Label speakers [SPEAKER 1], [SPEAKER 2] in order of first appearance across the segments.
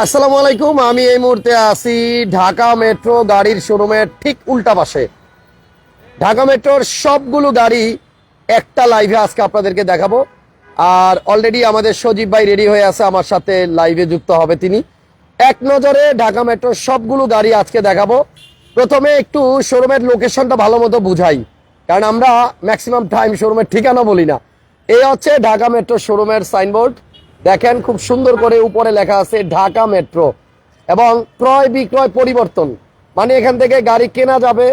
[SPEAKER 1] আসসালামু আলাইকুম, আমি এই মুহূর্তে আছি ঢাকা মেট্রো গাড়ির শোরুমের ঠিক উল্টা পাশে। ঢাকা মেট্রোর সবগুলো গাড়ি একটা লাইভে আজকে আপনাদেরকে দেখাবো। আর অলরেডি আমাদের সজীব ভাই রেডি হয়ে আছে, আমার সাথে লাইভে যুক্ত হবে তিনি। এক নজরে ঢাকা মেট্রোর সবগুলো গাড়ি আজকে দেখাবো। প্রথমে একটু শোরুমের লোকেশনটা ভালো মতো বুঝাই। কারণ আমরা ম্যাক্সিমাম টাইম শোরুমের ঠিকানা বলি না। এই হচ্ছে ঢাকা মেট্রো শোরুমের সাইনবোর্ড দেখেন খুব সুন্দর করে উপরে লেখা আছে ঢাকা মেট্রো। এবং ক্রয় বিক্রয় পরিবর্তন। মানে এখান থেকে গাড়ি কেনা যাবে,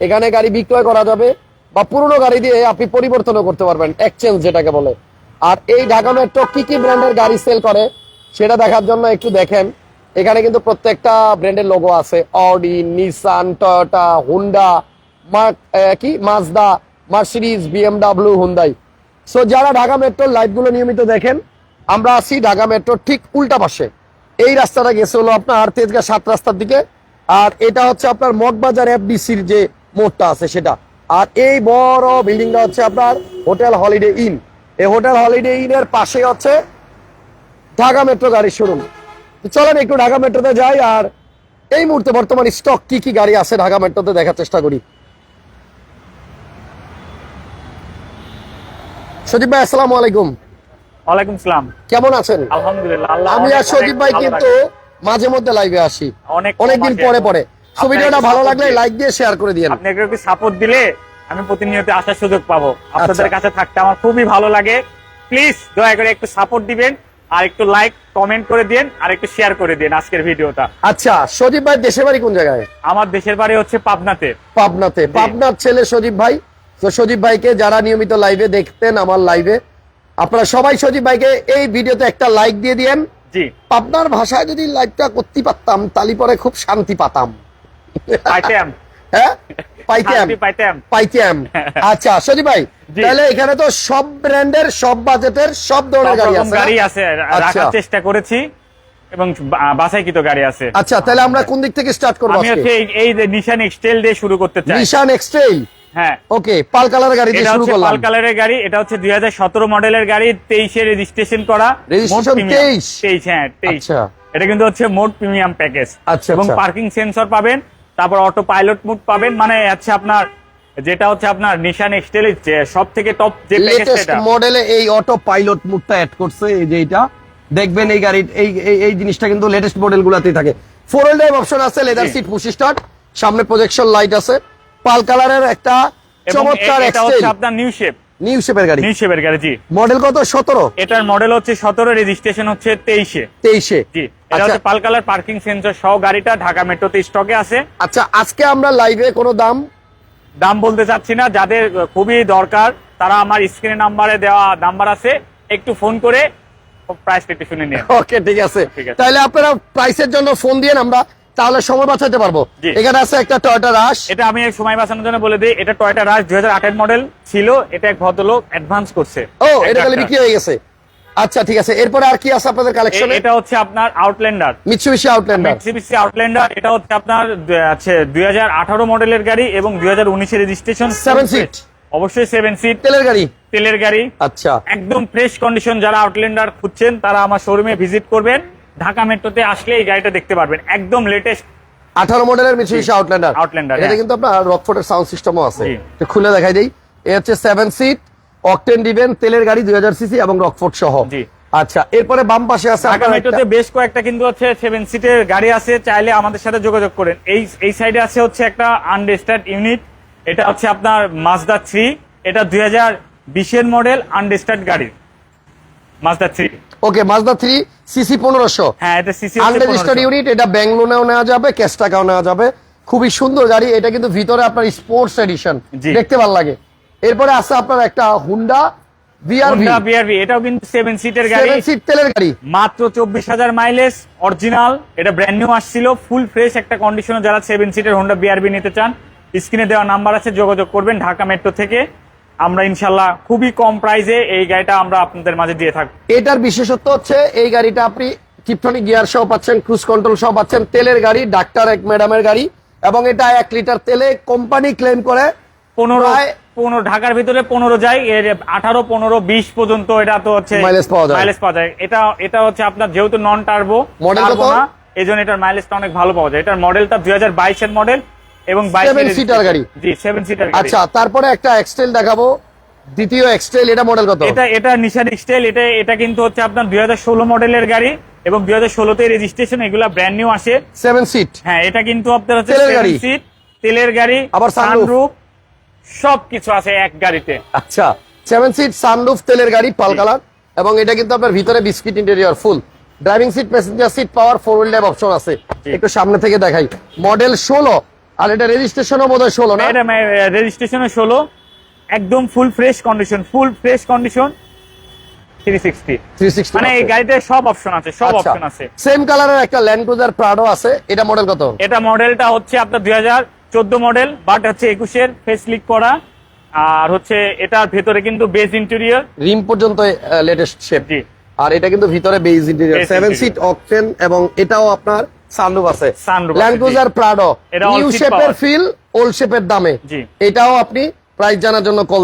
[SPEAKER 1] এখানে গাড়ি বিক্রয় করা যাবে, বা পুরনো গাড়ি দিয়ে আপনি পরিবর্তনও করতে পারবেন এক্সচেঞ্জ যেটাকে বলে। আর এই ঢাকা মেট্রো কি কি ব্র্যান্ডের গাড়ি সেল করে, সেটা দেখার জন্য একটু দেখেন। এখানে কিন্তু প্রত্যেকটা ব্র্যান্ডের লোগো আছে। অডি নিসান টয়োটা হুন্ডা কি? Mazda Mercedes BMW Hyundai so যারা ঢাকা মেট্রোর লাইভগুলো নিয়মিত দেখেন আমরা আছি ঢাকা মেট্রোর ঠিক উল্টা পাশে। এই রাস্তাটা গেছে হলো আপনার তেজগাঁ সাত রাস্তার দিকে। আর এটা হচ্ছে আপনার মগবাজার এফডিসির যে মোড়টা আছে সেটা। আর এই বড় বিল্ডিংটা হচ্ছে আপনার হোটেল হলিডে ইন। এই হোটেল হলিডে ইনের পাশে হচ্ছে ঢাকা মেট্রো গাড়ির শোরুম। চলেন একটু ঢাকা মেট্রোতে যাই আর এই মুহূর্তে বর্তমান স্টক কি কি গাড়ি আছে ঢাকা মেট্রোতে দেখার চেষ্টা করি। সজীব ভাই, আসসালামু আলাইকুম।
[SPEAKER 2] ওয়ালাইকুম সালাম।
[SPEAKER 1] কেমন আছেন?
[SPEAKER 2] আলহামদুলিল্লাহ আল্লাহ
[SPEAKER 1] আমি আর সজীব ভাই কিন্তু মাঝে মধ্যে লাইভে আসি।
[SPEAKER 2] অনেক
[SPEAKER 1] অনেকদিন পরে পরে। সো ভিডিওটা ভালো লাগলে লাইক দিয়ে শেয়ার করে দিয়েন।
[SPEAKER 2] আপনি একটু সাপোর্ট দিলে আমি প্রতিনিয়ত আসার সুযোগ পাবো। আপনাদের
[SPEAKER 1] আচ্ছা।
[SPEAKER 2] কাছে থাকতে আমার খুবই ভালো লাগে। প্লিজ দয়া করে একটু সাপোর্ট দিবেন আর একটু লাইক কমেন্ট করে দিন আর একটু শেয়ার করে দিন আজকের ভিডিওটা।
[SPEAKER 1] আচ্ছা সজীব ভাই দেশের বাড়ি কোন জায়গায়?
[SPEAKER 2] আমার দেশের বাড়ি হচ্ছে পাবনাতে।
[SPEAKER 1] পাবনাতে। পাবনার ছেলে সজীব ভাই। তো সজীব ভাইকে যারা নিয়মিত লাইভে দেখতেন আমার লাইভে আপনারা সবাই সজীব ভাইকে এই ভিডিওতে একটা লাইক দিয়ে দিয়েন।
[SPEAKER 2] জি।
[SPEAKER 1] পাবনার ভাষায় যদি লাইকটা করতে পারতাম তালি পরে খুব শান্তি পাতাম।
[SPEAKER 2] পাইতাম।
[SPEAKER 1] হ্যাঁ? পাইতাম।
[SPEAKER 2] পাইতাম।
[SPEAKER 1] পাইতাম। আচ্ছা সজীব ভাই তাহলে এখানে তো সব ব্র্যান্ডের সব বাজেটের সব ধরনের গাড়ি আছে
[SPEAKER 2] গাড়ি আছে
[SPEAKER 1] আচ্ছা।
[SPEAKER 2] রাখার চেষ্টা করেছি এবং বাছাইকৃত গাড়ি আছে।
[SPEAKER 1] আচ্ছা তাহলে আমরা কোন দিক থেকে স্টার্ট করব
[SPEAKER 2] আমি হচ্ছে এই- যে নিশান এক্সটেল দিয়ে শুরু করতে চাই।
[SPEAKER 1] নিশান এক্সট্রেল
[SPEAKER 2] হ্যাঁ।
[SPEAKER 1] ওকে পাল কালার গাড়ি দিয়ে শুরু
[SPEAKER 2] হচ্ছে
[SPEAKER 1] করলাম।
[SPEAKER 2] পাল কালারের গাড়ি এটা হচ্ছে মডেলের গাড়ি রেজিস্ট্রেশন করা
[SPEAKER 1] Registration 23
[SPEAKER 2] তেইশ? হ্যাঁ
[SPEAKER 1] আচ্ছা।
[SPEAKER 2] এটা কিন্তু হচ্ছে মোড প্রিমিয়াম প্যাকেজ
[SPEAKER 1] আচ্ছা,
[SPEAKER 2] এবং। পার্কিং সেন্সর পাবেন তারপর অটো পাইলট মোড পাবেন মানে হচ্ছে আপনার যেটা হচ্ছে আপনার নিশান এক্সটেল সব থেকে টপ যে প্যাকেজ
[SPEAKER 1] মডেলে এই অটো পাইলট মুডটা অ্যাড করছে এই যে এটা। দেখবেন এই গাড়ি এই এই- জিনিসটা কিন্তু লেটেস্ট মডেল গুলাতেই থাকে। ফোর হুইল ড্রাইভ অপশন আছে লেদার সিট পুশ স্টার্ট সামনে প্রজেকশন লাইট আছে। পাল কালারের একটা চমৎকার
[SPEAKER 2] এটা হচ্ছে আপনার নিউ শেপ
[SPEAKER 1] নিউ শেপের গাড়ি।
[SPEAKER 2] নিউ শেপের গাড়ি জি।
[SPEAKER 1] মডেল কত? সতেরো।
[SPEAKER 2] এটার মডেল হচ্ছে সতেরো রেজিস্ট্রেশন হচ্ছে তেইশে।
[SPEAKER 1] তেইশে।
[SPEAKER 2] জি এটা
[SPEAKER 1] আচ্ছা।
[SPEAKER 2] হচ্ছে পাল কালার পার্কিং সেন্সর সহ গাড়িটা ঢাকা মেট্রোতে স্টকে আছে।
[SPEAKER 1] আচ্ছা আজকে আমরা লাইভে কোনো দাম?
[SPEAKER 2] দাম বলতে চাচ্ছি না যাদের খুবই দরকার তারা আমার স্ক্রিনে নাম্বারে দেওয়া নাম্বার আছে একটু ফোন করে একটু শুনে নিন
[SPEAKER 1] ওকে ঠিক আছে।
[SPEAKER 2] ঠিক আছে।
[SPEAKER 1] তাহলে আপনারা প্রাইসের জন্য ফোন দিয়ে আমরা তাহলে সময় বাঁচাতে পারব। এখানে আছে একটা টয়টা রাশ।
[SPEAKER 2] এটা আমি এক সময় বাঁচানোর জন্য বলে দিই এটা টয়টা রাশ দুই হাজার মডেল ছিল এটা এক ভদ্রলোক অ্যাডভান্স করছে।
[SPEAKER 1] ও এটা তাহলে বিক্রি হয়ে গেছে। আচ্ছা ঠিক আছে। এরপরে আর কি আছে আপনাদের কালেকশনে
[SPEAKER 2] এটা হচ্ছে আপনার Outlander
[SPEAKER 1] Mitsubishi Outlander
[SPEAKER 2] Mitsubishi Outlander এটা হচ্ছে আপনার আছে দুই হাজার আঠারো মডেলের গাড়ি এবং দুই হাজার উনিশের রেজিস্ট্রেশন
[SPEAKER 1] Seven সিট
[SPEAKER 2] অবশ্যই সেভেন সিট
[SPEAKER 1] তেলের গাড়ি?
[SPEAKER 2] তেলের গাড়ি।
[SPEAKER 1] আচ্ছা।
[SPEAKER 2] একদম ফ্রেশ কন্ডিশন যারা আউটল্যান্ডার খুঁজছেন তারা আমার শোরুমে ভিজিট করবেন। ঢাকা মেট্রোতে আসলে এই গাড়িটা দেখতে পারবেন। একদম লেটেস্ট
[SPEAKER 1] আঠারো মডেলের মিৎসুবিশি আউটল্যান্ডার
[SPEAKER 2] Outlander,
[SPEAKER 1] এটা। কিন্তু আপনার রকফোর্টের সাউন্ড সিস্টেমও আছে। খুলে দেখাই দেই। এ হচ্ছে সেভেন সিট অকটেন ডিভেন তেলের গাড়ি দুই হাজার সিসি এবং রকফোর্ট সহ। আচ্ছা এরপরে বাম পাশে আছে
[SPEAKER 2] ঢাকা মেট্রোতে বেশ কয়েকটা কিন্তু হচ্ছে সেভেন সিটের গাড়ি আছে। চাইলে আমাদের সাথে যোগাযোগ করেন। এই এই সাইডে আছে হচ্ছে একটা আনরেজিস্টার্ড ইউনিট এটা হচ্ছে আপনার মাজদা থ্রি এটা দুই হাজার বিশের মডেল আনরেজিস্টার্ড গাড়ি Mazda
[SPEAKER 1] okay Mazda three CC পনেরোশো।
[SPEAKER 2] হ্যাঁ এটা সিসি
[SPEAKER 1] আনরেজিস্টার্ড ইউনিট এটা নেওয়া যাবে ক্যাশ টাকাও নেওয়া যাবে। খুবই সুন্দর গাড়ি এটা কিন্তু ভিতরে আপনার স্পোর্টস এডিশন। দেখতে ভালো লাগে। এরপরে আছে আপনার একটা হুন্ডা বিআরভি
[SPEAKER 2] হোন্ডা বিআরভি এটাও কিন্তু সিটের গাড়ি।
[SPEAKER 1] সিট তেলের গাড়ি।
[SPEAKER 2] মাত্র চব্বিশ হাজার মাইলেজ অরিজিনাল এটা ব্র্যান্ড নিউ আসছিল ফুল ফ্রেশ একটা কন্ডিশনে যারা সিটের হোন্ডা নিতে চান স্ক্রিনে দেওয়া নাম্বার আছে যোগাযোগ করবেন ঢাকা মেট্রো থেকে। আমরা ইনশাল্লাহ খুবই কম প্রাইসে এই গাড়িটা আমরা আপনাদের মাঝে দিয়ে থাকব
[SPEAKER 1] এটার বিশেষত্ব হচ্ছে এই গাড়িটা আপনি টিপটনিক গিয়ার সহ পাচ্ছেন ক্রুজ কন্ট্রোল সহ পাচ্ছেন তেলের গাড়ি ডাক্তার এক ম্যাডামের গাড়ি এবং এটা এক লিটার তেলে কোম্পানি ক্লেম করে
[SPEAKER 2] পনেরো পনেরো ঢাকার ভিতরে পনেরো যায় এর আঠারো পনেরো বিশ পর্যন্ত এটা তো হচ্ছে
[SPEAKER 1] Mileage পাওয়া যায়।
[SPEAKER 2] মাইলেজ পাওয়া যায় এটা এটা হচ্ছে আপনার যেহেতু নন টার্বো? না এই জন্য এটার মাইলেজটা অনেক ভালো পাওয়া যায় এটার মডেলটা দুই হাজার বাইশের মডেল এবং
[SPEAKER 1] Seven seater গাড়ি?
[SPEAKER 2] জি সেভেন সিটার
[SPEAKER 1] আচ্ছা তারপরে একটা এক্সটেল দেখাবো। দ্বিতীয় এক্সটেল এটা মডেল কত?
[SPEAKER 2] এটা এটা নিশান স্টাইল এটা এটা কিন্তু হচ্ছে আপনার দুই হাজার ষোলো মডেলের গাড়ি এবং দুই হাজার ষোলোতে রেজিস্ট্রেশন এগুলা ব্র্যান্ড নিউ আসে।
[SPEAKER 1] সেভেন সিট
[SPEAKER 2] হ্যাঁ এটা কিন্তু আপনার হচ্ছে
[SPEAKER 1] গাড়ি।
[SPEAKER 2] seat, তেলের গাড়ি
[SPEAKER 1] আবার
[SPEAKER 2] সানরুফ সব কিছু আছে এক গাড়িতে।
[SPEAKER 1] আচ্ছা সেভেন সিট সানরুফ তেলের গাড়ি পাল কালার এবং এটা কিন্তু আপনার ভিতরে biscuit interior full driving seat passenger seat power four wheel drive option আছে একটু সামনে থেকে দেখাই। মডেল ষোলো আর এটা রেজিস্ট্রেশনও বোধ হয় ষোলো না?
[SPEAKER 2] এটা রেজিস্ট্রেশনে ষোলো। একদম full fresh condition full fresh condition three sixty
[SPEAKER 1] three sixty
[SPEAKER 2] মানে এই গাড়িতে সব অপশন আছে সব
[SPEAKER 1] আচ্ছা।
[SPEAKER 2] অপশন আছে।
[SPEAKER 1] সেম কালারের একটা ল্যান্ড ক্রুজার প্রাডো আছে। এটা মডেল কত?
[SPEAKER 2] এটা মডেলটা হচ্ছে আপনার দুই হাজার চোদ্দ মডেল বাট হচ্ছে একুশের ফেস লিক করা। আর হচ্ছে এটার ভেতরে কিন্তু বেজ ইন্টেরিয়র
[SPEAKER 1] রিম পর্যন্ত লেটেস্ট শেপ আর এটা কিন্তু ভিতরে বেজ ইন্টেরিয়র সিট অকটেন এবং এটাও আপনার সানরুফ আছে। ল্যান্ড। ক্রুজার প্রাডো নিউ শেপের ফিল ওল্ড শেপের দামে। এটাও আপনি প্রাইস জানার জন্য কল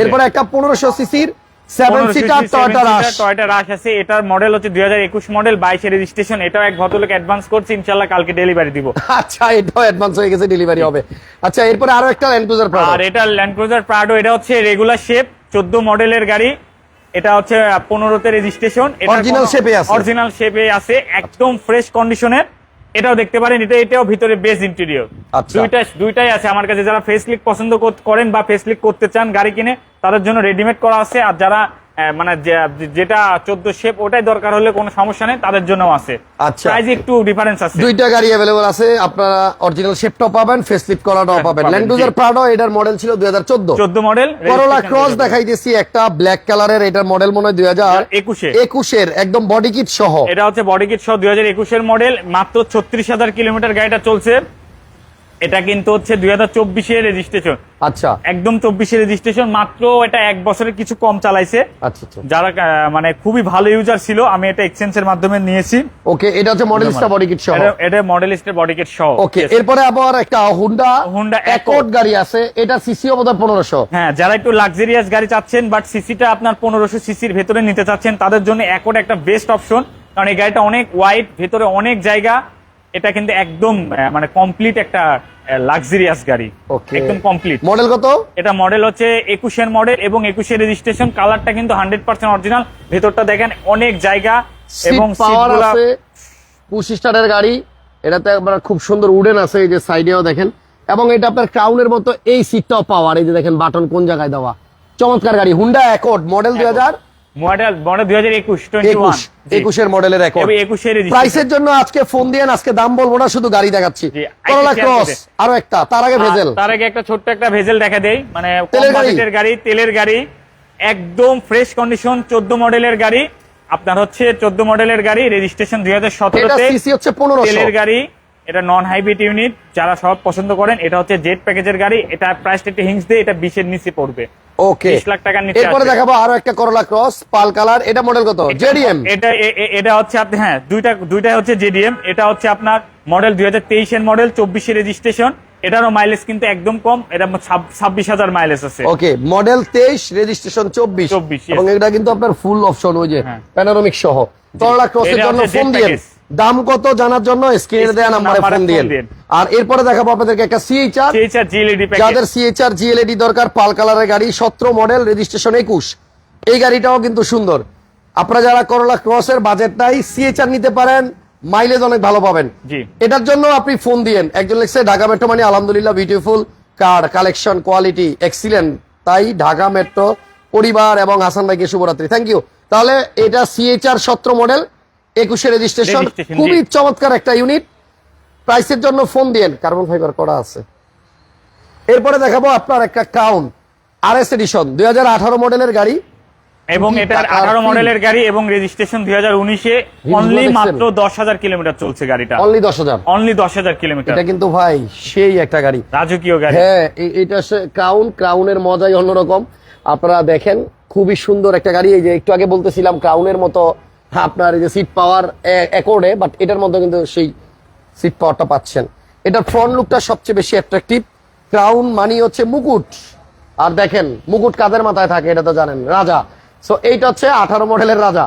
[SPEAKER 1] এরপরে একটা পনেরোশো সিসির seven seater Toyota Rush
[SPEAKER 2] Toyota Rush আছে। এটার মডেল হচ্ছে দুই হাজার একুশ মডেল বাইশে রেজিস্ট্রেশন এটাও এক ভদ্রলোক অ্যাডভান্স করছে ইনশাল্লাহ কালকে ডেলিভারি দিব।
[SPEAKER 1] আচ্ছা এটাও অ্যাডভান্স হয়ে গেছে ডেলিভারি হবে। আচ্ছা এরপরে আরও একটা ল্যান্ড ক্রুজার
[SPEAKER 2] আর এটা ল্যান্ড ক্রুজার প্রাডো এটা হচ্ছে রেগুলার শেপ চোদ্দ মডেলের গাড়ি। এটা হচ্ছে পনেরোতে রেজিস্ট্রেশন
[SPEAKER 1] shape এ আছে।
[SPEAKER 2] অরিজিনাল শেপে আছে একদম ফ্রেশ কন্ডিশনের এটাও দেখতে পারেন এটা এটাও ভিতরে বেস ইন্টেরিয়র। দুইটা দুইটাই আছে। আমার কাছে যারা ফেস লিক পছন্দ কর- করেন বা ফেস ক্লিক করতে চান গাড়ি কিনে তাদের জন্য রেডিমেড করা আছে। আর যারা মানে যেটা চোদ্দ শেপ ওটাই দরকার হলে কোনো সমস্যা নেই তাদের জন্য আছে।
[SPEAKER 1] আচ্ছা।
[SPEAKER 2] প্রাইস একটু ডিফারেন্স আছে।
[SPEAKER 1] দুইটা গাড়ি অ্যাভেলেবল আছে আপনারা অরিজিনাল শেপটাও পাবেন ফেসলিপ করাটাও পাবেন।
[SPEAKER 2] পাবেন,
[SPEAKER 1] ল্যান্ড ক্রুজার প্রাডো এটার মডেল ছিল দুই হাজার চোদ্দ।
[SPEAKER 2] চোদ্দ মডেল
[SPEAKER 1] করোলা ক্রস দেখাই দেখাইতেছি একটা ব্ল্যাক কালারের এটার মডেল মনে হয় দুই হাজার
[SPEAKER 2] একুশে।
[SPEAKER 1] একুশের একদম বডি কিট সহ।
[SPEAKER 2] এটা হচ্ছে বডি কিট সহ দুই হাজার একুশের মডেল মাত্র ছত্রিশ হাজার কিলোমিটার গাড়িটা চলছে। এটা কিন্তু হচ্ছে দুই হাজার চব্বিশে রেজিস্ট্রেশন
[SPEAKER 1] আচ্ছা।
[SPEAKER 2] একদম চব্বিশে রেজিস্ট্রেশন মাত্র এটা এক বছরের কিছু কম চালাইছে।
[SPEAKER 1] আচ্ছা আচ্ছা।
[SPEAKER 2] যারা মানে খুবই ভালো ইউজার ছিল আমি এটা এক্সচেঞ্জ এর মাধ্যমে নিয়েছি।
[SPEAKER 1] ওকে এটা হচ্ছে মডেলসটা বডি কিট সহ।
[SPEAKER 2] এটা- এটা মডেলিস্টের বডি কিট সহ।
[SPEAKER 1] ওকে এরপরে আবার একটা হুন্ডা
[SPEAKER 2] Honda
[SPEAKER 1] অ্যাকর্ড গাড়ি আছে এটা সিসিও বোধহয় পনেরোশো।
[SPEAKER 2] হ্যাঁ যারা একটু লাক্সারিয়াস গাড়ি চাচ্ছেন বাট সিসিটা আপনার পনেরোশো সিসির ভেতরে নিতে চাচ্ছেন তাদের জন্য অ্যাকোড একটা বেস্ট অপশন কারণ এই গাড়িটা অনেক ওয়াইড ভেতরে অনেক জায়গা এটা কিন্তু একদম মানে কমপ্লিট একটা লাক্সারিয়াস গাড়ি।
[SPEAKER 1] ওকে
[SPEAKER 2] একদম কমপ্লিট
[SPEAKER 1] মডেল কত?
[SPEAKER 2] এটা মডেল হচ্ছে একুশের মডেল এবং একুশের রেজিস্ট্রেশন কালারটা কিন্তু হান্ড্রেড পার্সেন্ট অরিজিনাল ভেতরটা দেখেন অনেক জায়গা এবং
[SPEAKER 1] পুশ স্টারের গাড়ি। এটাতে আপনার খুব সুন্দর উডেন আছে এই যে সাইডেও দেখেন। এবং এটা আপনার ক্রাউনের মতো এই সিটটাও পাওয়ার এই যে দেখেন বাটন কোন জায়গায় দেওয়া। চমৎকার গাড়ি। হুন্ডা অ্যাকর্ড মডেল দুই হাজার
[SPEAKER 2] মডেল মডেল দুই হাজার একুশ টোয়েন্টি
[SPEAKER 1] একুশ মডেলের প্রাইসের জন্য আজকে ফোন দিয়ে আজকে দাম বলব না শুধু গাড়ি দেখাচ্ছি।
[SPEAKER 2] জি,
[SPEAKER 1] ক্রস আরও একটা তার আগে ভেজেল।
[SPEAKER 2] তার আগে একটা ছোট্ট একটা ভেজেল দেখা দেই। মানে
[SPEAKER 1] তেলের গাড়ি?
[SPEAKER 2] তেলের গাড়ি। একদম ফ্রেশ কন্ডিশন চোদ্দ মডেলের গাড়ি। আপনার হচ্ছে চোদ্দ মডেলের গাড়ি রেজিস্ট্রেশন দুই হাজার
[SPEAKER 1] এটা
[SPEAKER 2] সতেরোতে
[SPEAKER 1] সিসি হচ্ছে
[SPEAKER 2] তেলের গাড়ি। এটা নন হাইব্রিড ইউনিট যারা সব পছন্দ করেন এটা হচ্ছে জেট প্যাকেজের গাড়ি এটা প্রাইসটা একটু হিংস দিয়ে এটা বিশের নিচে পড়বে।
[SPEAKER 1] ওকে
[SPEAKER 2] 20 লাখ টাকার নিচে
[SPEAKER 1] এরপরে দেখাবো আরও একটা করোলা ক্রস পাল কালার এটা মডেল কত? জেডিএম
[SPEAKER 2] এটা এটা হচ্ছে আপনি হ্যাঁ দুইটা দুইটা হচ্ছে জেডিএম এটা হচ্ছে আপনার মডেল দুই হাজার তেইশের মডেল চব্বিশে রেজিস্ট্রেশন এটারও মাইলেজ কিন্তু একদম কম এটা ছাব্বিশ হাজার মাইলেজ আছে।
[SPEAKER 1] ওকে মডেল তেইশ রেজিস্ট্রেশন চব্বিশ।
[SPEAKER 2] 24, yes.
[SPEAKER 1] এবং এটা কিন্তু আপনার ফুল অপশন ওই যে। প্যানোরামিক সহ। করলা ক্রসের জন্য ফোন
[SPEAKER 2] jet
[SPEAKER 1] দিয়ে
[SPEAKER 2] package।
[SPEAKER 1] দাম কত জানার জন্য? স্ক্রিনে দেওয়া নাম্বারে ফোন দিয়ে
[SPEAKER 2] দিন।
[SPEAKER 1] আর এরপরে দেখাবো আপনাদেরকে একটা CHR
[SPEAKER 2] CHR G LED package
[SPEAKER 1] যাদের সিএইচআর জিএলএডি দরকার পাল কালারের গাড়ি সতেরো মডেল রেজিস্ট্রেশন একুশ। এই গাড়িটাও কিন্তু সুন্দর। আপনারা যারা করোলা ক্রসের বাজেট নাই সিএইচআর নিতে পারেন মাইলেজ অনেক ভালো পাবেন।
[SPEAKER 2] জি।
[SPEAKER 1] এটার জন্য আপনি ফোন দিয়েন। একজন লিখছে ঢাকা মেট্রো মানে আলহামদুলিল্লাহ beautiful car collection quality excellent তাই ঢাকা মেট্রো পরিবার এবং হাসান ভাইকে শুভরাত্রি। থ্যাংক ইউ তাহলে এটা সিএইচআর সতেরো মডেল একুশে রেজিস্ট্রেশন খুবই চমৎকার একটা ইউনিট প্রাইসের জন্য ফোন দিয়েন কার্বন ফাইবার করা আছে। এরপরে দেখাবো আপনার একটা ক্রাউন আর এস এডিশন দুই মডেলের গাড়ি।
[SPEAKER 2] এবং এটার আঠারো মডেলের গাড়ি এবং রেজিস্ট্রেশন দুই হাজার উনিশে অনলি মাত্র দশ হাজার কিলোমিটার চলছে গাড়িটা।
[SPEAKER 1] অনলি দশ হাজার।
[SPEAKER 2] অনলি দশ হাজার কিলোমিটার।
[SPEAKER 1] এটা কিন্তু ভাই সেই একটা গাড়ি।
[SPEAKER 2] রাজকীয় গাড়ি।
[SPEAKER 1] হ্যাঁ এটা ক্রাউন ক্রাউনের মজাই অন্যরকম। আপনারা দেখেন খুবই সুন্দর একটা গাড়ি। এই যে একটু আগে বলতেছিলাম ক্রাউনের মতো আপনার এই যে সিট পাওয়ার অ্যাকর্ডে বাট এটার মধ্যে কিন্তু সেই সিট পাওয়ারটা পাচ্ছেন। এটার ফ্রন্ট লুকটা সবচেয়ে বেশি অ্যাট্রাকটিভ ক্রাউন মানি হচ্ছে মুকুট। আর দেখেন মুকুট কাদের মাথায় থাকে এটা তো জানেন রাজা। সো এইটা হচ্ছে আঠারো মডেলের রাজা।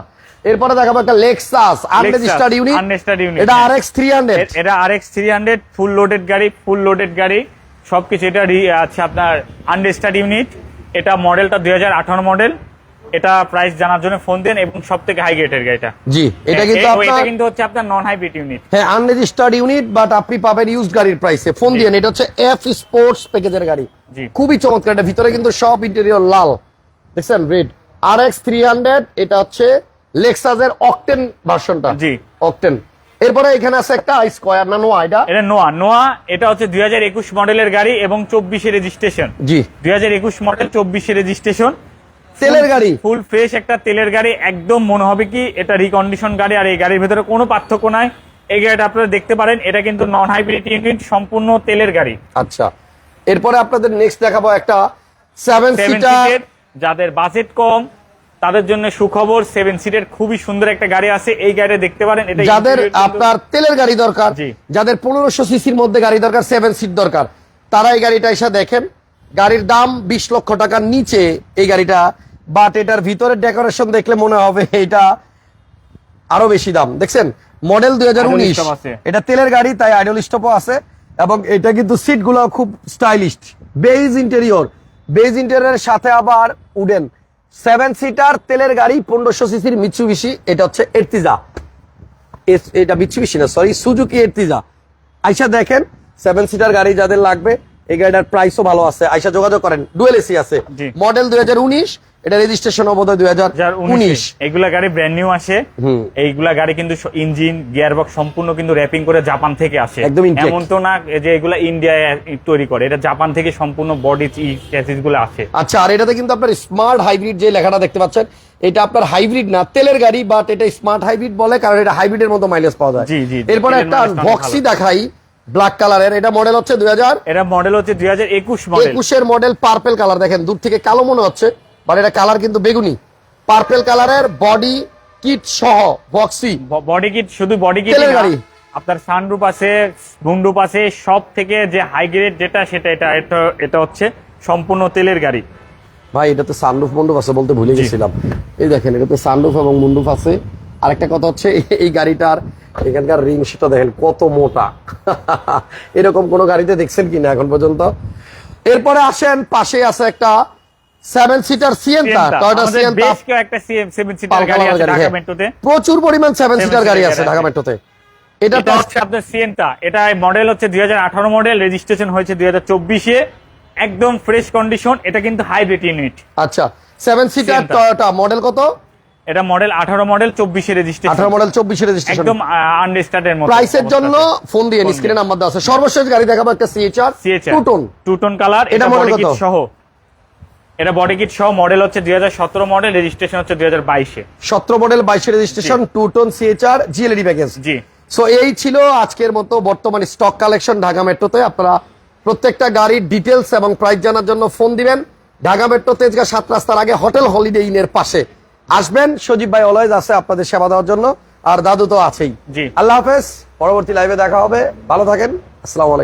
[SPEAKER 1] এরপরে দেখাবো একটা Lexus unregistered unit
[SPEAKER 2] unregistered unit
[SPEAKER 1] এটা আর এক্স থ্রি হান্ড্রেড
[SPEAKER 2] এটা R X three hundred full loaded গাড়ি ফুল লোডেড গাড়ি। সবকিছু এটা আছে আপনার আনরেজিস্টার্ড ইউনিট এটা মডেলটা দুই হাজার আঠারো মডেল এটা প্রাইস জানার জন্য ফোন দেন এবং সব থেকে হাই গ্রেডের গাড়িটা।
[SPEAKER 1] জি এটা কিন্তু
[SPEAKER 2] এ- এটা
[SPEAKER 1] আপনার
[SPEAKER 2] কিন্তু হচ্ছে আপনার নন হাইব্রিড ইউনিট
[SPEAKER 1] হ্যাঁ আনরেজিস্টার্ড ইউনিট বাট আপনি পাবেন ইউজড গাড়ির প্রাইসে ফোন দিয়ে এটা হচ্ছে এফ স্পোর্টস প্যাকেজের গাড়ি।
[SPEAKER 2] জি।
[SPEAKER 1] খুবই চমৎকার এটা ভিতরে কিন্তু সব ইন্টেরিয়র লাল। দেখছেন red R X three hundred এটা হচ্ছে লেক্সাসের অকটেন ভার্সনটা
[SPEAKER 2] জি।
[SPEAKER 1] অকটেন এরপরে এখানে আছে একটা স্কোয়ার না নোয়া এটা?
[SPEAKER 2] এটা নোয়া নোয়া এটা হচ্ছে দুই হাজার একুশ মডেলের গাড়ি এবং চব্বিশে রেজিস্ট্রেশন
[SPEAKER 1] জি।
[SPEAKER 2] দুই হাজার একুশ মডেল চব্বিশে রেজিস্ট্রেশন
[SPEAKER 1] তেলের গাড়ি।
[SPEAKER 2] ফুল ফ্রেশ একটা তেলের গাড়ি একদম মনে হবে কি এটা রিকন্ডিশন গাড়ি আর এই গাড়ির ভিতরে কোনো পার্থক্য নাই। এই গাড়িটা আপনারা দেখতে পারেন এটা কিন্তু নন হাইব্রিড ইউনিট সম্পূর্ণ তেলের গাড়ি।
[SPEAKER 1] আচ্ছা এরপরে আপনাদের নেক্সট দেখাবো একটা সেভেন সিটার
[SPEAKER 2] যাদের বাজেট কম তাদের জন্য সুখবর সেভেন সিটের খুবই সুন্দর একটা গাড়ি আছে এই গাড়িটা দেখতে পারেন এটা
[SPEAKER 1] যাদের আপনার তেলের গাড়ি দরকার। যাদের পনেরোশো সিসির মধ্যে গাড়ি দরকার সেভেন সিট দরকার তারা এই গাড়িটা এসে দেখেন গাড়ির দাম বিশ লক্ষ টাকার নিচে এই গাড়িটা বাট এটার ভিতরের ডেকোরেশন দেখলে মনে হবে এটা আরও বেশি দাম। দেখছেন? মডেল দুই হাজার উনিশ। এটা তেলের গাড়ি তাই আইডল স্টপও আছে। এবং এটা কিন্তু সিটগুলো খুব স্টাইলিশ বেইজ ইন্টেরিয়র বেজ ইন্টেরিয়রের সাথে আবার উডেন সেভেন সিটার তেলের গাড়ি পনেরোশো সিসির মিচুবিশি এটা হচ্ছে এর্তিজা এটা মিচুবিশি না সরি সুজুকি এর্তিজা আইসা দেখেন সেভেন সিটার গাড়ি যাদের লাগবে এই গাড়িটার প্রাইসও ভালো আছে। আইসা যোগাযোগ করেন ডুয়েল এসি আছে। মডেল দুই হাজার উনিশ এটা রেজিস্ট্রেশন অবধি দুই হাজার উনিশ।
[SPEAKER 2] এগুলা গাড়ি ব্র্যান্ড নিউ আসে। এইগুলা গাড়ি কিন্তু ইঞ্জিন গিয়ারবক্স সম্পূর্ণ কিন্তু র্যাপিং করে জাপান থেকে আসে।
[SPEAKER 1] একদম।
[SPEAKER 2] এমন তো না যে এগুলা ইন্ডিয়ায় তৈরি করে। এটা জাপান থেকে সম্পূর্ণ বডি চ্যাসিসগুলো আসে।
[SPEAKER 1] আচ্ছা আর এটাতে কিন্তু আপনার স্মার্ট হাইব্রিড যে লেখাটা দেখতে পাচ্ছেন এটা আপনার হাইব্রিড না তেলের গাড়ি বাট এটা স্মার্ট হাইব্রিড বলে কারণ এটা হাইব্রিডের মতো মাইলেজ পাওয়া যায়।
[SPEAKER 2] জি, জি, জি,
[SPEAKER 1] এরপরে একটা
[SPEAKER 2] বক্সি।
[SPEAKER 1] দেখাই ব্ল্যাক কালারের এটা মডেল হচ্ছে দুই হাজার
[SPEAKER 2] এটা মডেল হচ্ছে দুই হাজার একুশ
[SPEAKER 1] একুশের মডেল পার্পেল কালার দেখেন দূর থেকে কালো মনে হচ্ছে। বাট এটা কালার কিন্তু বেগুনি। পার্পেল কালারের বডি কিট সহ বক্সি
[SPEAKER 2] বডি কিট শুধু বডি কিট
[SPEAKER 1] গাড়ি।
[SPEAKER 2] আপনার সানরুপ আছে মুন্ডুপ আছে সব থেকে যে হাই গ্রেড যেটা সেটা এটা এটা হচ্ছে সম্পূর্ণ তেলের গাড়ি।
[SPEAKER 1] ভাই এটা তো সানরুফ মন্ডুপ আছে বলতে ভুলে গেছিলাম। এই দেখেন এটা তো সানরুফ এবং মুন্ডুপ আছে। আরেকটা কথা হচ্ছে এই- এই গাড়িটার এখানকার রিং সেটা দেখেন কত মোটা। এরকম কোন গাড়িতে দেখছেন কিনা এখন পর্যন্ত? এরপরে আসেন পাশে আছে একটা সেভেন সিটার
[SPEAKER 2] Sienta,
[SPEAKER 1] টয়োটা
[SPEAKER 2] কেউ একটা সেভেন সিটার গাড়ি আছে ঢাকা মেট্রোতে।
[SPEAKER 1] প্রচুর পরিমাণ সেভেন সিটার গাড়ি আছে ঢাকা মেট্রোতে এটা
[SPEAKER 2] হচ্ছে আপনার সিয়েন্তা এটা মডেল হচ্ছে দুই হাজার আঠারো মডেল রেজিস্ট্রেশন হয়েছে দুই হাজার চব্বিশে। একদম ফ্রেশ কন্ডিশন এটা কিন্তু হাইব্রিড ইউনিট
[SPEAKER 1] আচ্ছা সেভেন সিটার। টয়োটা মডেল কত?
[SPEAKER 2] এটা মডেল আঠারো মডেল চব্বিশে রেজিস্ট্রেশন
[SPEAKER 1] আঠারো মডেল চব্বিশে রেজিস্ট্রেশন
[SPEAKER 2] একদম আনরেজিস্টার্ডের মতো
[SPEAKER 1] প্রাইসের জন্য ফোন দিয়ে স্ক্রিনে নাম্বার দেওয়া আছে। সর্বশেষ গাড়ি দেখাবো একটা CHR
[SPEAKER 2] CHR
[SPEAKER 1] two tone
[SPEAKER 2] two tone colour
[SPEAKER 1] এটা
[SPEAKER 2] কিট
[SPEAKER 1] কত?
[SPEAKER 2] সহ। এটা বডি কিট সহ মডেল হচ্ছে দুই হাজার সতেরো মডেল রেজিস্ট্রেশন হচ্ছে দুই হাজার বাইশে।
[SPEAKER 1] সতেরো মডেল বাইশে registration two tone CHR GLD package
[SPEAKER 2] G.
[SPEAKER 1] So এই ছিল আজকের মতো বর্তমান স্টক কালেকশন ঢাকা মেট্রোতে। আপনারা প্রত্যেকটা গাড়ির ডিটেলস এবং প্রাইস জানার জন্য ফোন দিবেন। ঢাকা মেট্রো তেজগা সাত রাস্তার আগে হোটেল হলিডে ইনের পাশে। আসবেন সজীব ভাই অলওয়েজ আছে আপনাদের সেবা দেওয়ার জন্য। আর দাদু তো আছেই।
[SPEAKER 2] জি।
[SPEAKER 1] আল্লাহ হাফেজ পরবর্তী লাইভে দেখা হবে। ভালো থাকেন আসসালামু আলাইকুম।